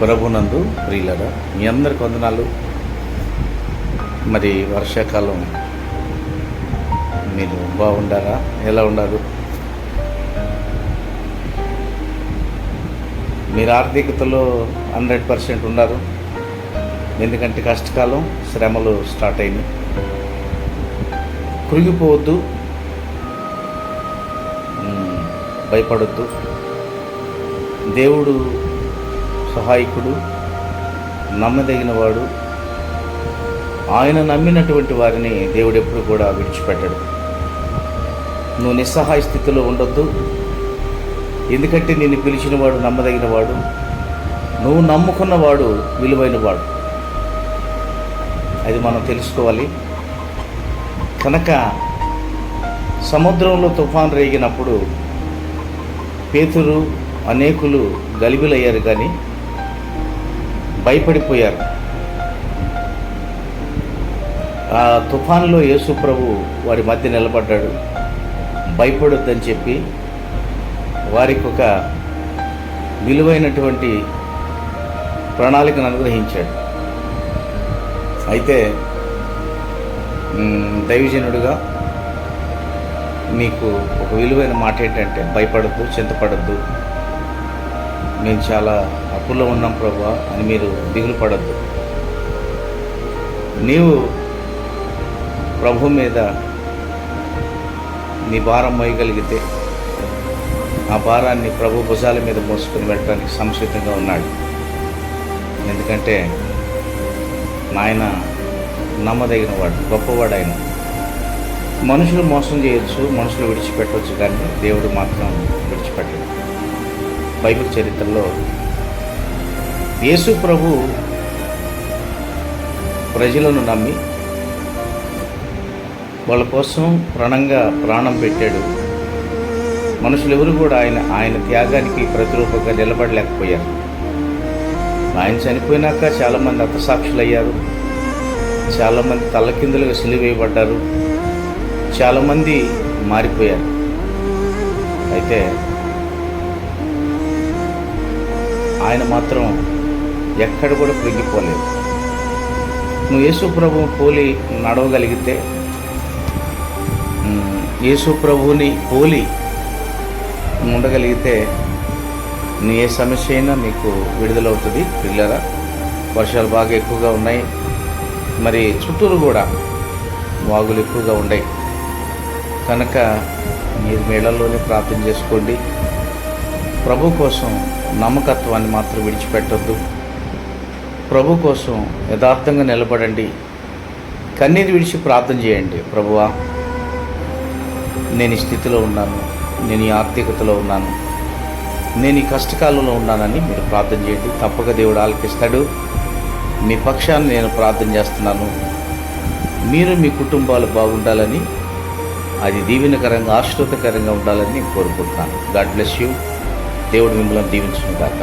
ప్రభునందు ప్రియులరా మీ అందరికి వందనాలు. మరి వర్షాకాలం మీరు బాగుండారా? ఎలా ఉన్నారు? మీరు ఆర్థికతలో హండ్రెడ్ పర్సెంట్ ఉన్నారు. ఎందుకంటే కష్టకాలం శ్రమలు స్టార్ట్ అయినాయి. కృగిపోవద్దు. భయపడద్దు. దేవుడు సహాయకుడు నమ్మదగినవాడు. ఆయన నమ్మినటువంటి వారిని దేవుడు ఎప్పుడు కూడా విడిచిపెట్టడు. నువ్వు నిస్సహాయ స్థితిలో ఉండొద్దు. ఎందుకంటే నిన్ను పిలిచిన వాడు నమ్మదగిన వాడు నువ్వు నమ్ముకున్నవాడు విలువైనవాడు. అది మనం తెలుసుకోవాలి. కనుక సముద్రంలో తుఫాన్ రేగినప్పుడు పేతురు అనేకులు గలిబిలయ్యారు కానీ భయపడిపోయారు. ఆ తుఫానులో యేసు ప్రభు వారి మధ్య నిలబడ్డాడు. భయపడొద్దని చెప్పి వారికి ఒక విలువైనటువంటి ప్రణాళికను అనుగ్రహించాడు. అయితే దైవజనుడిగా మీకు ఒక విలువైన మాట ఏంటంటే భయపడద్దు చింతపడద్దు. మేము చాలా అప్పుల్లో ఉన్నాం ప్రభా అని మీరు దిగులు పడద్దు. నీవు ప్రభు మీద నీ భారం మోయగలిగితే ఆ భారాన్ని ప్రభు భుజాల మీద మోసుకొని వెళ్ళడానికి సంసిద్ధంగా ఉన్నాడు. ఎందుకంటే నాయన నమ్మదగిన వాడు గొప్పవాడు ఆయన మనుషులు మోసం చేయొచ్చు మనుషులు విడిచిపెట్టవచ్చు కానీ దేవుడు మాత్రం విడిచిపెట్టడు. బైబిల్ చరిత్రలో యేసు ప్రభు ప్రజలను నమ్మి వాళ్ళ కోసం ప్రాణంగా ప్రాణం పెట్టాడు. మనుషులు ఎవరు కూడా ఆయన ఆయన త్యాగానికి ప్రతిరూపంగా నిలబడలేకపోయారు. ఆయన చనిపోయినాక చాలామంది హతసాక్షులయ్యారు చాలామంది తల్లకిందులుగా సిలివేయబడ్డారు. చాలామంది మారిపోయారు. అయితే ఆయన మాత్రం ఎక్కడ కూడా కృంగిపోలేదు. నువ్వు యేసు ప్రభు పోలి నడవగలిగితే యేసు ప్రభువుని పోలి ఉండగలిగితే నీ ఏ సమస్య అయినా నీకు విడుదలవుతుంది. పిల్లరా వర్షాలు బాగా ఎక్కువగా ఉన్నాయి. మరి చుట్టూరు కూడా వాగులు ఎక్కువగా ఉన్నాయి కనుక మీరు మేళల్లోనే ప్రార్థన చేసుకోండి. ప్రభు కోసం నమ్మకత్వాన్ని మాత్రం విడిచిపెట్టొద్దు. ప్రభు కోసం యథార్థంగా నిలబడండి. కన్నీరు విడిచి ప్రార్థన చేయండి. ప్రభువా నేను ఈ స్థితిలో ఉన్నాను. నేను ఈ ఆర్థికతలో ఉన్నాను. నేను ఈ కష్టకాలంలో ఉన్నానని మీరు ప్రార్థన చేయండి. తప్పక దేవుడు ఆలకిస్తాడు. మీ పక్షాన్ని నేను ప్రార్థన చేస్తున్నాను. మీరు మీ కుటుంబాలు బాగుండాలని అది దీవెనకరంగా ఆశ్రితకరంగా ఉండాలని కోరుకుంటున్నాను. God bless you. దేవుడు మిమ్మల్ని దీవించును కాక